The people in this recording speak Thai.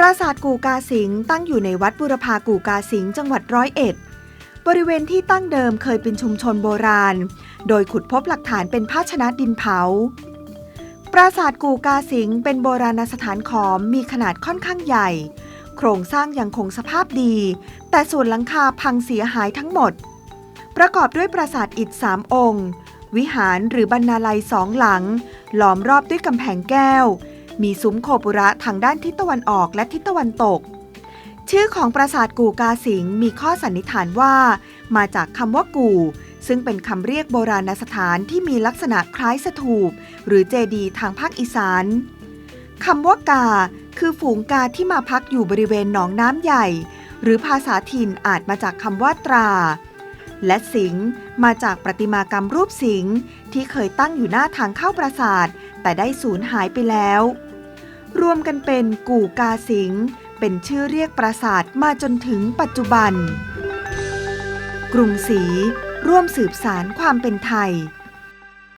ปราสาทกูกาสิงตั้งอยู่ในวัดบุรพากูกาสิงจังหวัดร้อยเอ็ด บริเวณที่ตั้งเดิมเคยเป็นชุมชนโบราณ โดยขุดพบหลักฐานเป็นภาชนะดินเผา ปราสาทกูกาสิงเป็นโบราณสถานขอมมีขนาดค่อนข้างใหญ่ โครงสร้างยังคงสภาพดี แต่ส่วนหลังคาพังเสียหายทั้งหมด ประกอบด้วยปราสาทอิฐสามองค์ วิหารหรือบรรณาลัยสองหลัง ล้อมรอบด้วยกำแพงแก้ว มีซุ้มโคปุระทางด้านทิศตะวันออกและทิศตะวันตก ชื่อของปราสาทกูกาสิงมีข้อสันนิษฐานว่า มาจากคำว่ากู่ ซึ่งเป็นคำเรียกโบราณสถานที่มีลักษณะคล้ายสถูป หรือเจดีย์ทางภาคอีสานคำว่ากา คือฝูงกาที่มาพักอยู่บริเวณหนองน้ำใหญ่ หรือภาษาถิ่นอาจมาจากคำว่าตรา และสิงมาจากประติมากรรมรูปสิงที่เคยตั้งอยู่หน้าทางเข้าปราสาท แต่ได้สูญหายไปแล้ว รวมกันเป็นกู่กาสิง เป็นชื่อเรียกปราสาทมาจนถึงปัจจุบัน กรุงศรีร่วมสืบสารความเป็นไทย